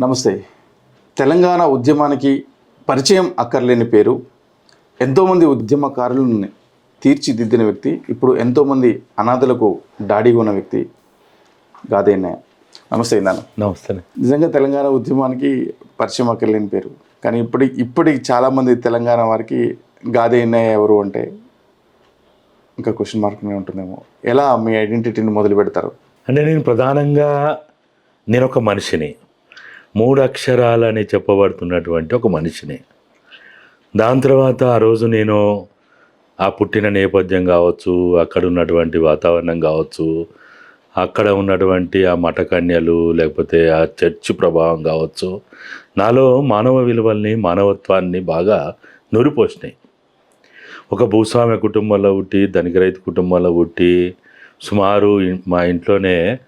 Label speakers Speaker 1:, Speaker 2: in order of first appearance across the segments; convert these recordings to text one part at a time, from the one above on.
Speaker 1: నమస్తే. తెలంగాణ ఉద్యమానికి పరిచయం అక్కర్లేని పేరు. ఎంతోమంది ఉద్యమకారులను తీర్చిదిద్దిన వ్యక్తి ఇప్పుడు ఎంతోమంది అనాథలకు డాడీగా ఉన్న వ్యక్తి గాదేన్నయ్య నమస్తే నాన్న.
Speaker 2: నమస్తే
Speaker 1: నిజంగా తెలంగాణ ఉద్యమానికి పరిచయం అక్కర్లేని పేరు. కానీ ఇప్పుడు ఇప్పటికి చాలామంది తెలంగాణ వారికి గాదేన్నయ్య ఎవరు అంటే ఇంకా క్వశ్చన్ మార్క్నే ఉంటుందేమో. ఎలా మీ ఐడెంటిటీని మొదలు పెడతారు
Speaker 2: అంటే నేను ప్రధానంగా నేను ఒక మనిషిని. మూడు అక్షరాలని చెప్పబడుతున్నటువంటి ఒక మనిషిని. దాని తర్వాత ఆ రోజు నేను ఆ పుట్టిన నేపథ్యం కావచ్చు అక్కడ ఉన్నటువంటి వాతావరణం కావచ్చు అక్కడ ఉన్నటువంటి ఆ మఠకన్యలు లేకపోతే ఆ చర్చ్ ప్రభావం కావచ్చు నాలో మానవ విలువల్ని మానవత్వాన్ని బాగా నూరిపోసినాయి. ఒక భూస్వామ్య కుటుంబంలో పుట్టి ధనిక రైతు కుటుంబంలో పుట్టి సుమారు మా ఇంట్లోనే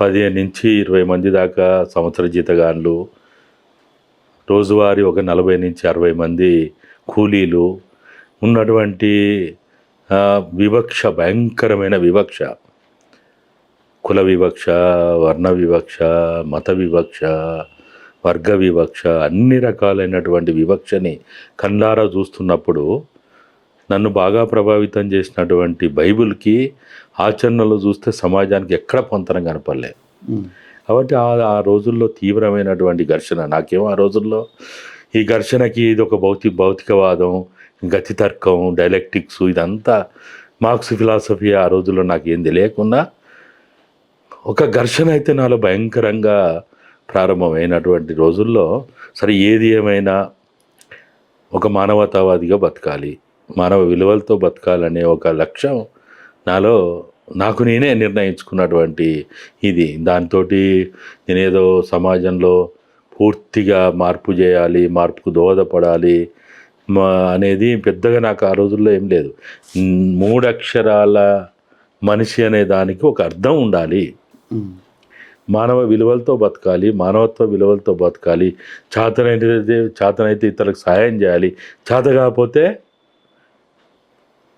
Speaker 2: పదిహేను నుంచి ఇరవై మంది దాకా సంవత్సర జీతగాన్లు రోజువారీ ఒక నలభై నుంచి అరవై మంది కూలీలు ఉన్నటువంటి వివక్ష భయంకరమైన వివక్ష. కుల వివక్ష వర్ణ వివక్ష మత వివక్ష వర్గ వివక్ష అన్ని రకాలైనటువంటి వివక్షని కళ్ళారా చూస్తున్నప్పుడు నన్ను బాగా ప్రభావితం చేసినటువంటి బైబిల్కి ఆచరణలో చూస్తే సమాజానికి ఎక్కడ పొంతనం కనపడలే కాబట్టి ఆ ఆ రోజుల్లో తీవ్రమైనటువంటి ఘర్షణ. నాకేమో ఆ రోజుల్లో ఈ ఘర్షణకి ఇది ఒక భౌతిక భౌతికవాదం గతి తర్కం డైలెక్టిక్స్ ఇదంతా మార్క్స్ ఫిలాసఫీ ఆ రోజుల్లో నాకు ఏం తెలియకుండా ఒక ఘర్షణ అయితే నాలో భయంకరంగా ప్రారంభమైనటువంటి రోజుల్లో సరే ఏది ఏమైనా ఒక మానవతావాదిగా బతకాలి. మానవ విలువలతో బతకాలనే ఒక లక్ష్యం నాలో నాకు నేనే నిర్ణయించుకున్నటువంటి ఇది. దాంతో నేనేదో సమాజంలో పూర్తిగా మార్పు చేయాలి మార్పుకు దోహదపడాలి మా అనేది పెద్దగా నాకు ఆ రోజుల్లో ఏం లేదు. మ్, మూడు అక్షరాల మనిషి అనే దానికి ఒక అర్థం ఉండాలి. మానవ విలువలతో బతకాలి మానవత్వ విలువలతో బతకాలి చేతనైతే చేతనైతే ఇతరులకు సహాయం చేయాలి చేత కాకపోతే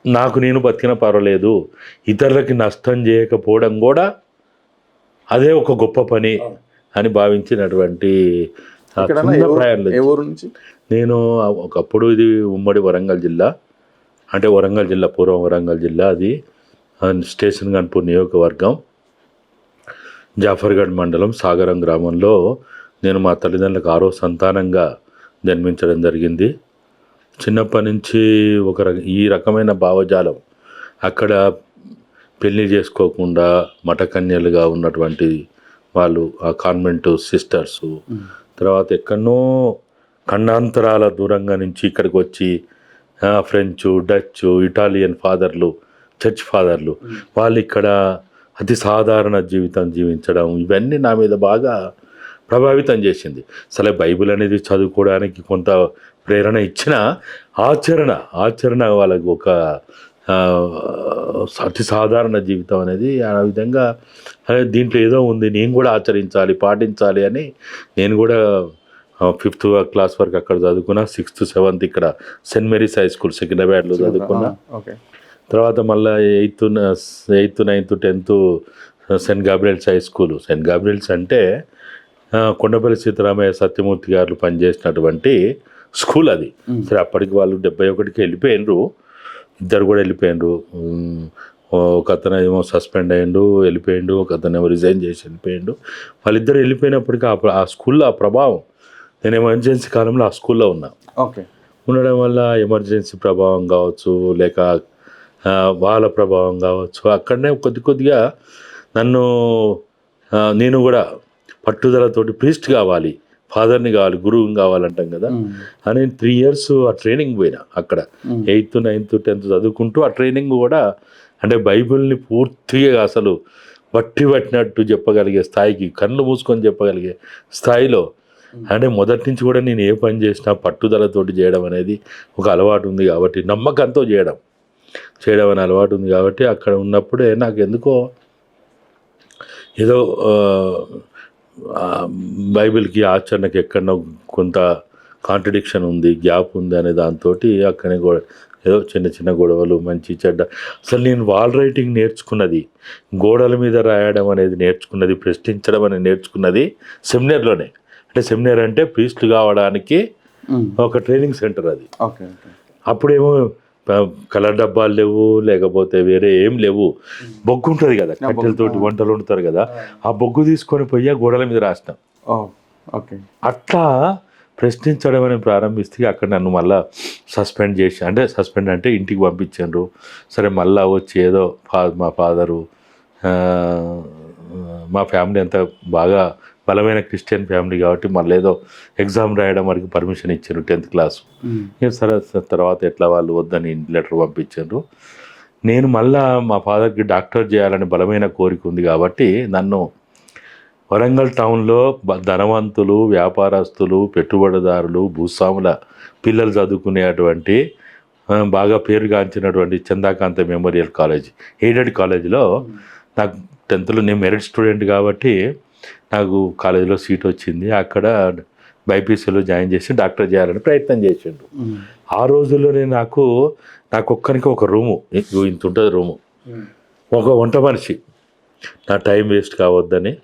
Speaker 2: నాకు నేను బతికిన పర్వాలేదు. ఇతరులకి నష్టం చేయకపోవడం కూడా అదే ఒక గొప్ప పని అని భావించినటువంటి నేను ఒకప్పుడు ఇది ఉమ్మడి వరంగల్ జిల్లా. అంటే వరంగల్ జిల్లా పూర్వం వరంగల్ జిల్లా అది. స్టేషన్ గన్పూర్ నియోజకవర్గం. జాఫర్గఢ్ మండలం సాగరం గ్రామంలో నేను మా తల్లిదండ్రులకు ఆరో సంతానంగా జన్మించడం జరిగింది. చిన్నప్పటి నుంచి ఒక రక- ఈ రకమైన భావజాలం అక్కడ పెళ్ళి చేసుకోకుండా మఠకన్యలుగా ఉన్నటువంటి వాళ్ళు ఆ కాన్వెంట్ సిస్టర్స్. తర్వాత ఎక్కడనో ఖండాంతరాల దూరంగా నుంచి ఇక్కడికి వచ్చి ఫ్రెంచ్ డచ్ ఇటాలియన్ ఫాదర్లు చర్చ్ ఫాదర్లు వాళ్ళు ఇక్కడ అతి సాధారణ జీవితం జీవించడం ఇవన్నీ నా మీద బాగా ప్రభావితం చేసింది. అసలు బైబిల్ అనేది చదువుకోవడానికి కొంత ప్రేరణ ఇచ్చిన ఆచరణ ఆచరణ వాళ్ళకు ఒక అతి సాధారణ జీవితం అనేది ఆ విధంగా దీంట్లో ఏదో ఉంది నేను కూడా ఆచరించాలి పాటించాలి అని నేను కూడా ఫిఫ్త్ క్లాస్ వరకు అక్కడ చదువుకున్నా సిక్స్త్ సెవెంత్ ఇక్కడ సెయింట్ మేరీస్ హై స్కూల్ సికింద్రాబాద్లో చదువుకున్నా.
Speaker 1: ఓకే.
Speaker 2: తర్వాత మళ్ళీ eighth eighth ninth tenth Saint Gabriel's high school. Saint Gabriel's అంటే కొండపల్లి సీతారామయ్య సత్యమూర్తి గారు పనిచేసినటువంటి స్కూల్ అది. సరే అప్పటికి వాళ్ళు డెబ్బై ఒకటికి వెళ్ళిపోయినరు ఇద్దరు కూడా వెళ్ళిపోయినరు ఒక అతను ఏమో సస్పెండ్ అయ్యిండు వెళ్ళిపోయిండు ఒక అతను ఏమో రిజైన్ చేసి వెళ్ళిపోయిండు. వాళ్ళిద్దరు వెళ్ళిపోయినప్పటికీ ఆ స్కూల్లో ఆ ప్రభావం నేను ఎమర్జెన్సీ కాలంలో ఆ స్కూల్లో ఉన్నా.
Speaker 1: ఓకే.
Speaker 2: ఉండడం వల్ల ఎమర్జెన్సీ ప్రభావం కావచ్చు లేక వాళ్ళ ప్రభావం కావచ్చు అక్కడనే కొద్ది కొద్దిగా నన్ను నేను కూడా పట్టుదలతోటి ప్రీస్ట్ కావాలి. ఫాదర్ని కావాలి గురువుని కావాలంటాం కదా. అని త్రీ ఇయర్స్ ఆ ట్రైనింగ్ పోయినా అక్కడ. ఎయిత్ నైన్త్ టెన్త్ చదువుకుంటూ ఆ ట్రైనింగ్ కూడా అంటే బైబిల్ని పూర్తిగా అసలు బట్టి పట్టినట్టు చెప్పగలిగే స్థాయికి కళ్ళు మూసుకొని చెప్పగలిగే స్థాయిలో అంటే మొదటి నుంచి కూడా నేను ఏ పని చేసినా పట్టుదలతోటి చేయడం అనేది ఒక అలవాటు ఉంది కాబట్టి నమ్మకంతో చేయడం. చేయడం అనే అలవాటు ఉంది కాబట్టి అక్కడ ఉన్నప్పుడే నాకు ఎందుకో ఏదో బైబిల్కి ఆచరణకి ఎక్కడో కొంత కాంట్రడిక్షన్ ఉంది గ్యాప్ ఉంది అనే దాంతో అక్కడే కూడా ఏదో చిన్న చిన్న గొడవలు మంచి చెడ్డ. అసలు నేను వాల్ రైటింగ్ నేర్చుకున్నది గోడల మీద రాయడం అనేది నేర్చుకున్నది ప్రశ్నించడం అనేది నేర్చుకున్నది సెమినార్లోనే. అంటే సెమినార్ అంటే ప్రీస్ట్ కావడానికి. ఒక ట్రైనింగ్ సెంటర్ అది. అప్పుడేమో కలర్ డబ్బాలు లేవు లేకపోతే వేరే ఏం లేవు. బొగ్గు ఉంటుంది కదా కట్టెలతోటి వంటలు వండుతారు కదా ఆ. బొగ్గు తీసుకొని పోయి గోడల మీద రాసినాం.
Speaker 1: ఓకే.
Speaker 2: అట్లా ప్రశ్నించడం అని ప్రారంభిస్తే అక్కడ నన్ను మళ్ళా సస్పెండ్ చేసి అంటే సస్పెండ్ అంటే ఇంటికి పంపించారు సరే మళ్ళా వచ్చి ఏదో ఫా మా ఫాదరు మా ఫ్యామిలీ అంతా బాగా బలమైన క్రిస్టియన్ ఫ్యామిలీ కాబట్టి మళ్ళీ ఏదో ఎగ్జామ్ రాయడం వరకు పర్మిషన్ ఇచ్చారు టెన్త్ క్లాస్. సరే తర్వాత ఎట్లా వాళ్ళు వద్దని లెటర్ పంపించారు. నేను మళ్ళా మా ఫాదర్కి డాక్టర్ చేయాలని బలమైన కోరిక ఉంది కాబట్టి నన్ను వరంగల్ టౌన్లో ధనవంతులు వ్యాపారస్తులు పెట్టుబడిదారులు భూస్వాముల పిల్లలు చదువుకునేటువంటి బాగా పేరుగాంచినటువంటి చందాకాంత మెమోరియల్ కాలేజ్ ఎయిడెడ్ కాలేజీలో నాకు టెన్త్లో నేను మెరిట్ స్టూడెంట్ కాబట్టి నాకు కాలేజీలో సీట్ వచ్చింది. అక్కడ బైపీసీలో జాయిన్ చేసి డాక్టర్ చేయాలని ప్రయత్నం చేసిండు. ఆ రోజుల్లోనే నాకు నాకు ఒక్కరికి ఒక రూము. ఇంత ఉంటుంది రూము. ఒక వంట మనిషి. నా టైం వేస్ట్ కావద్దని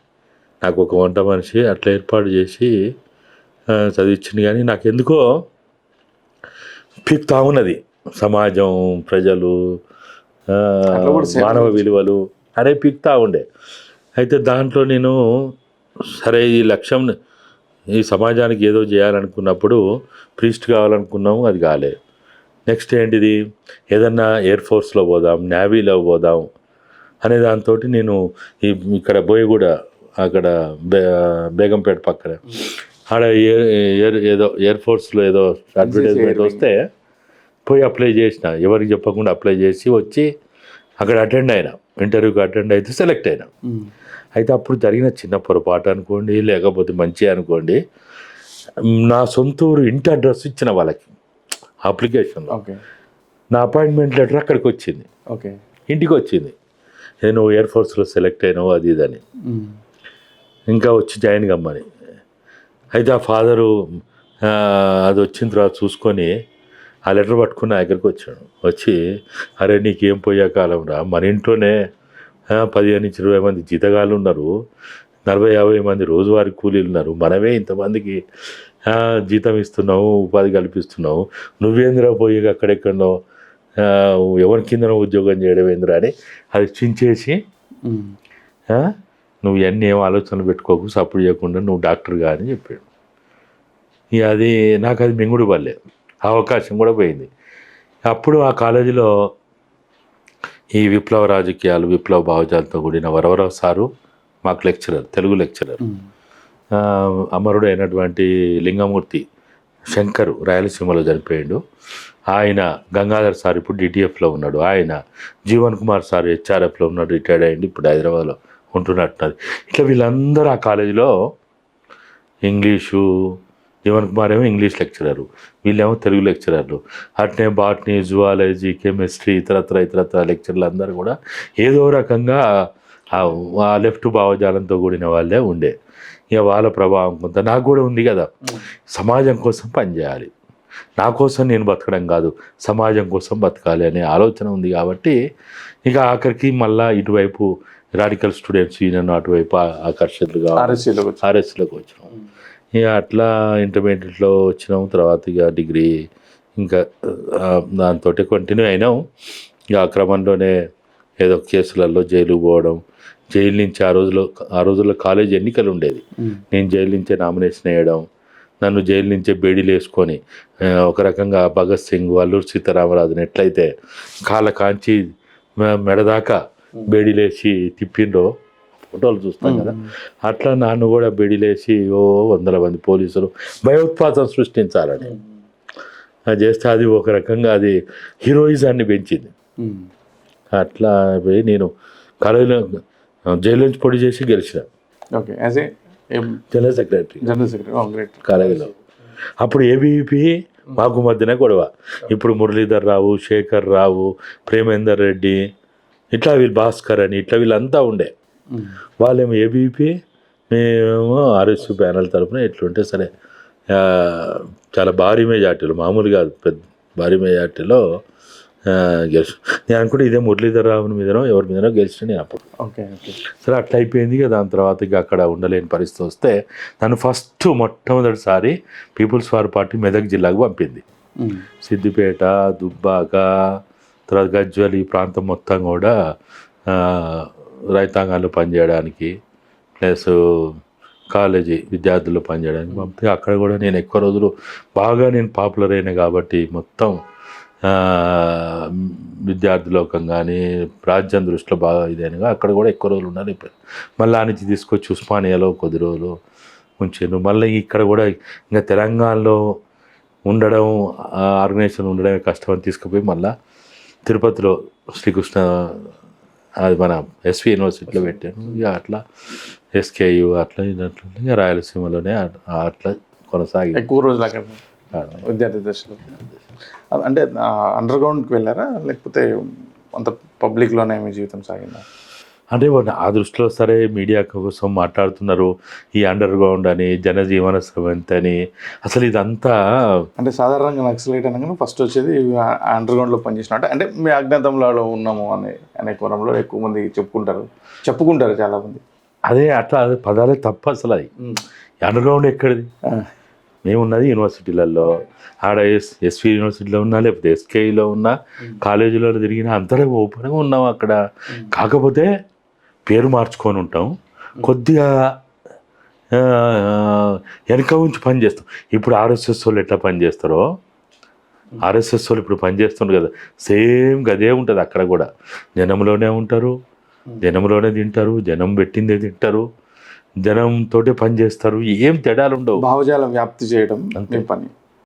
Speaker 2: నాకు ఒక వంట మనిషి అట్లా ఏర్పాటు చేసి చదివించింది కానీ నాకు ఎందుకో పిక్తా ఉన్నది. సమాజం ప్రజలు మానవ విలువలు. అనే పిక్తా ఉండే. అయితే దాంట్లో నేను సరే ఈ లక్ష్యం ఈ సమాజానికి ఏదో చేయాలనుకున్నప్పుడు ప్రీస్ట్ కావాలనుకున్నాము అది కాలేదు నెక్స్ట్ ఏంటిది? ఏదన్నా ఎయిర్ ఫోర్స్లో పోదాం నేవీలో పోదాం అనే దాంతో నేను ఈ ఇక్కడ బోయగూడ అక్కడ బే బేగంపేట పక్కన. ఆడ ఎయిర్ ఎయిర్ ఏదో ఎయిర్ ఫోర్స్లో ఏదో అడ్వర్టైజ్మెంట్ వస్తే పోయి అప్లై చేసిన. ఎవరికి చెప్పకుండా అప్లై చేసి వచ్చి అక్కడ అటెండ్ అయినా. ఇంటర్వ్యూకి అటెండ్ అయితే సెలెక్ట్ అయినా.
Speaker 1: మ్మ్.
Speaker 2: అయితే అప్పుడు జరిగిన చిన్న పొరపాటు అనుకోండి లేకపోతే మంచి అనుకోండి నా సొంత ఊరు ఇంటి అడ్రస్ ఇచ్చిన వాళ్ళకి అప్లికేషన్లో. నా అపాయింట్మెంట్ లెటర్ అక్కడికి వచ్చింది
Speaker 1: ఓకే.
Speaker 2: ఇంటికి వచ్చింది నేను ఎయిర్ ఫోర్స్లో సెలెక్ట్ అయినావు అది ఇది అని
Speaker 1: మ్మ్.
Speaker 2: ఇంకా వచ్చి జాయిన్ కమ్మని. అయితే ఆ ఫాదరు అది వచ్చిన తర్వాత చూసుకొని ఆ లెటర్ పట్టుకుని నా దగ్గరికి వచ్చాడు. వచ్చి అరే నీకేం పోయే కాలం రా? మన ఇంట్లోనే పదిహేను నుంచి ఇరవై మంది జీతగాళ్ళు ఉన్నారు. నలభై యాభై మంది రోజువారీ కూలీలు ఉన్నారు. మనమే ఇంతమందికి జీతం ఇస్తున్నావు ఉపాధి కల్పిస్తున్నావు నువ్వేంద్రా పోయి అక్కడెక్కడో ఎవరి కిందనో ఉద్యోగం చేయడం ఏందిరా అని అది చించేసి? నువ్వు ఇవన్నీ ఏం ఆలోచనలు పెట్టుకోకు సపోర్ట్ చేయకుండా నువ్వు డాక్టర్గా అని చెప్పాడు. ఇక అది నాకు అది మింగుడు పల్లె అవకాశం కూడా పోయింది. అప్పుడు ఆ కాలేజీలో ఈ విప్లవ రాజకీయాలు విప్లవ భావజాలతో కూడిన వరవరావు సారు మాకు లెక్చరర్ తెలుగు లెక్చరర్. అమరుడు అయినటువంటి లింగమూర్తి శంకరు రాయలసీమలో చనిపోయాడు. ఆయన గంగాధర్ సార్ ఇప్పుడు డిటిఎఫ్లో ఉన్నాడు. ఆయన జీవన్ కుమార్ సార్ హెచ్ఆర్ఎఫ్లో ఉన్నాడు రిటైర్డ్ అయ్యింది ఇప్పుడు హైదరాబాద్లో ఉంటున్నట్టున్నది. ఇట్లా వీళ్ళందరూ ఆ కాలేజీలో ఇంగ్లీషు జీవన్ కుమార్ ఏమో ఇంగ్లీష్ లెక్చరరు వీళ్ళేమో తెలుగు లెక్చరర్లు అట్నే బాటనీ జువాలజీ కెమిస్ట్రీ ఇతరత్ర ఇతరత్ర లెక్చర్లు అందరూ కూడా ఏదో రకంగా ఆ- లెఫ్ట్ భావజాలంతో కూడిన వాళ్ళే ఉండే. ఇక వాళ్ళ ప్రభావం కొంత నాకు కూడా ఉంది కదా. సమాజం కోసం పనిచేయాలి నా కోసం నేను బతకడం కాదు. సమాజం కోసం బతకాలి అనే ఆలోచన ఉంది కాబట్టి ఇక ఆఖరికి మళ్ళా ఇటువైపు రాడికల్ స్టూడెంట్స్ ఈయన అటువైపు ఆకర్షితులుగా
Speaker 1: ఆర్ఎస్సీలోకి
Speaker 2: వచ్చినాం ఇక అట్లా ఇంటర్మీడియట్లో వచ్చినాం. తర్వాత ఇక డిగ్రీ ఇంకా దాంతో కంటిన్యూ అయినాం. ఇక ఆ క్రమంలోనే ఏదో కేసులలో జైలు పోవడం జైలు నుంచి ఆ రోజులో ఆ రోజుల్లో కాలేజ్ ఎన్నికలు ఉండేది. నేను జైలు నుంచే నామినేషన్ వేయడం నన్ను జైలు నుంచే బేడీలు వేసుకొని ఒక రకంగా భగత్ సింగ్ అల్లూరు సీతారామరాజుని ఎట్లయితే కాళ్ళ కాంచి మెడదాకా బేడీలేసి తిప్పిండ్రో ఫోటోలు చూస్తాం కదా. అట్లా నన్ను కూడా బెడిలేసి ఓ వందల మంది పోలీసులు భయోత్పాతం సృష్టించాలని. అది చేస్తే అది ఒక రకంగా అది హీరోయిజాన్ని పెంచింది. అట్లా పోయి నేను కాలేజీలో జైలు నుంచి పొడి చేసి గెలిచిన.
Speaker 1: Okay as a
Speaker 2: general secretary.
Speaker 1: General secretary
Speaker 2: కాలేజీలో. అప్పుడు ఏబీవీపీ మాకు మధ్యన గొడవ. ఇప్పుడు మురళీధర్ రావు శేఖర్ రావు ప్రేమేందర్ రెడ్డి ఇట్లా వీళ్ళు భాస్కర్ అని ఇట్లా వీళ్ళంతా ఉండే. వాళ్ళేమో ఏబీపీ మేమేమో ఆర్ఎస్యూ ప్యానల్ తరపున ఎట్లుంటే సరే. చాలా భారీ మెజార్టీలు మామూలు కాదు పెద్ద భారీ మెజార్టీలో గెలిచి నేను అనుకుంటే ఇదే మురళీధరరావుని మీదనో ఎవరి మీదనో గెలిచిన నేను అప్పుడు.
Speaker 1: Okay okay.
Speaker 2: సరే అట్లా అయిపోయింది ఇక దాని తర్వాత ఇక అక్కడ ఉండలేని పరిస్థితి వస్తే నన్ను ఫస్ట్ మొట్టమొదటిసారి పీపుల్స్ వార్ పార్టీ మెదక్ జిల్లాకు పంపింది. సిద్దిపేట దుబ్బాక తర్వాత గజ్వల్ ఈ ప్రాంతం మొత్తం కూడా రైతాంగాలు పనిచేయడానికి ప్లస్ కాలేజీ విద్యార్థులు పనిచేయడానికి పంపితే అక్కడ కూడా నేను ఎక్కువ రోజులు బాగా నేను పాపులర్ అయినా కాబట్టి మొత్తం ఆ, విద్యార్థి లోకం కానీ రాజ్యం దృష్టిలో బాగా ఇదైనగా అక్కడ కూడా ఎక్కువ రోజులు ఉండాలి. మళ్ళీ ఆ నుంచి తీసుకొచ్చి ఉస్మానియాలో కొద్ది రోజులు ఉంచాను. మళ్ళీ ఇక్కడ కూడా ఇంకా తెలంగాణలో ఉండడం ఆర్గనైజేషన్ ఉండడమే కష్టం అని తీసుకుపోయి మళ్ళా తిరుపతిలో శ్రీకృష్ణ అది మన ఎస్వి యూనివర్సిటీలో పెట్టాను ఇక అట్లా ఎస్కేయు అట్లా ఇది అట్లా ఇక రాయలసీమలోనే అట్- అట్లా కొనసాగి
Speaker 1: ఎక్కువ రోజులు అక్కడ విద్యార్థి దశలో. అంటే అండర్ గ్రౌండ్కి వెళ్ళారా? లేకపోతే అంత పబ్లిక్లోనే మీ జీవితం సాగిందా?
Speaker 2: అంటే ఆ దృష్టిలో సరే మీడియా కోసం మాట్లాడుతున్నారు ఈ అండర్ గ్రౌండ్ అని జనజీవన స్రవంతి అని అసలు ఇదంతా
Speaker 1: అంటే సాధారణంగా నక్సలైట్ అనగానే ఫస్ట్ వచ్చేది అండర్ గ్రౌండ్లో పనిచేసిన అంటే అంటే మీ అజ్ఞాతంలో ఉన్నాము అనే అనే కోణంలో ఎక్కువ మంది చెప్పుకుంటారు చెప్పుకుంటారు చాలా మంది
Speaker 2: అదే అట్లా అదే పదాలే తప్ప అసలు అది. అండర్ గ్రౌండ్ ఎక్కడిది? మేమున్నది యూనివర్సిటీలలో ఆడ ఎస్ ఎస్వి యూనివర్సిటీలో ఉన్నా లేకపోతే ఎస్కేఈలో ఉన్నా కాలేజీలో తిరిగినా అంతటా ఓపెన్గా ఉన్నాం అక్కడ. కాకపోతే పేరు మార్చుకొని ఉంటాం. కొద్దిగా వెనక ఉంచి పని చేస్తాం. ఇప్పుడు ఆర్ఎస్ఎస్ వాళ్ళు ఎట్లా పని చేస్తారో ఆర్ఎస్ఎస్ వాళ్ళు ఇప్పుడు పని చేస్తుండ్రు కదా సేమ్ గదే ఉంటుంది అక్కడ కూడా. జనంలోనే ఉంటారు జనంలోనే తింటారు జనం పెట్టిందే తింటారు జనంతోటే పని చేస్తారు ఏం తేడాలు ఉండవు.
Speaker 1: భావజాలం వ్యాప్తి చేయడం మీ పని.